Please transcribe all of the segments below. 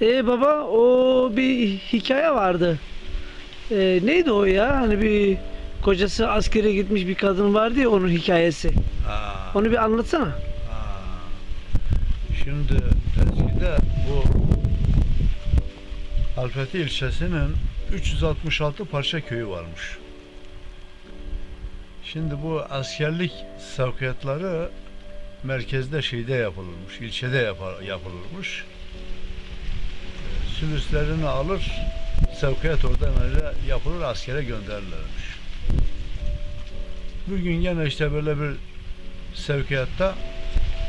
E baba o bir hikaye vardı. E, neydi o ya? Hani bir kocası askere gitmiş bir kadın vardı ya onun hikayesi. Ha, Onu bir anlatsana. ha. Şimdi eskide bu Alfeti ilçesinin 366 parça köyü varmış. Şimdi bu askerlik sevkiyatları merkezde şeyde yapılırmış, ilçede yapar, yapılırmış. Sülüslerini alır, sevkiyat oradan öyle yapılır, askere gönderirlermiş. Bugün gene işte böyle bir sevkiyatta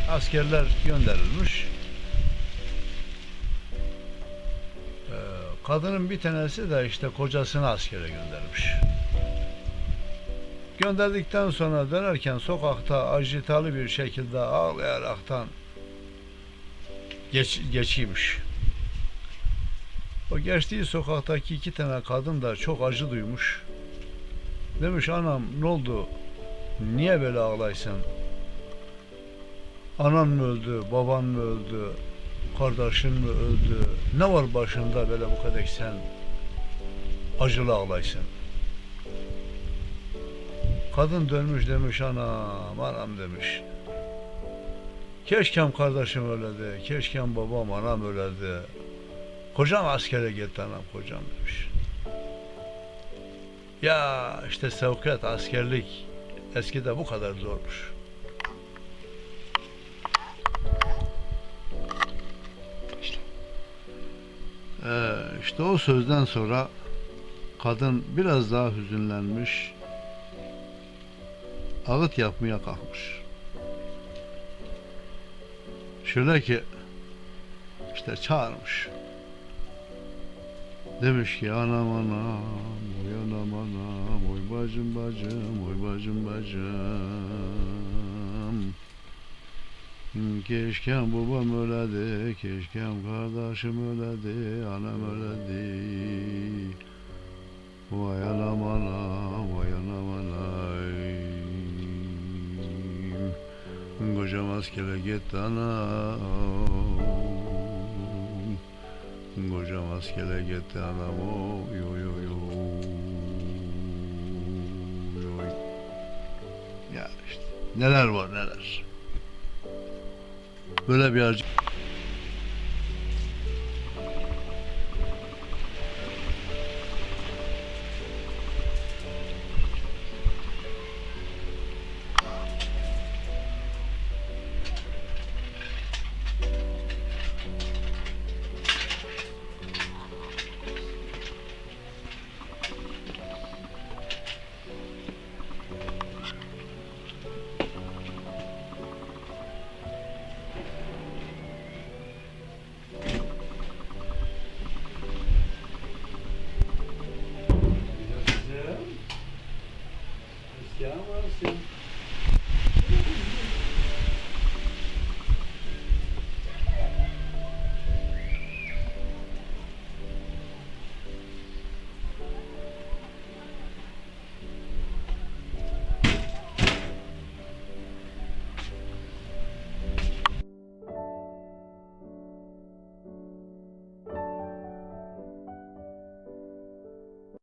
askerler gönderilmiş. Ee, kadının bir tanesi de işte kocasını askere göndermiş. Gönderdikten sonra dönerken sokakta ajitalı bir şekilde ağlayaraktan geç, geçiymiş. O geçtiği sokaktaki iki tane kadın da çok acı duymuş. Demiş anam ne oldu? Niye böyle ağlaysın? Anan mı öldü, baban mı öldü, kardeşin mi öldü? Ne var başında böyle bu kadar sen acılı ağlaysın? Kadın dönmüş demiş anam, anam demiş. Keşkem kardeşim öyledi, keşkem babam anam öyledi. Kocam askere gitti anam kocam demiş. Ya işte sevkiyat, askerlik eskide bu kadar zormuş. Ee, işte o sözden sonra kadın biraz daha hüzünlenmiş, ağıt yapmaya kalkmış. Şöyle ki işte çağırmış. Demiş ki anam anam, oy anam anam, oy bacım bacım, oy bacım bacım. Keşkem babam öledi, keşkem kardeşim öledi, anam öledi. Vay anam anam, vay anam anam. Kocam askere gitti anam. Kocam askere gitti anam oy oy oy oy. Ya işte neler var neler. Böyle bir acı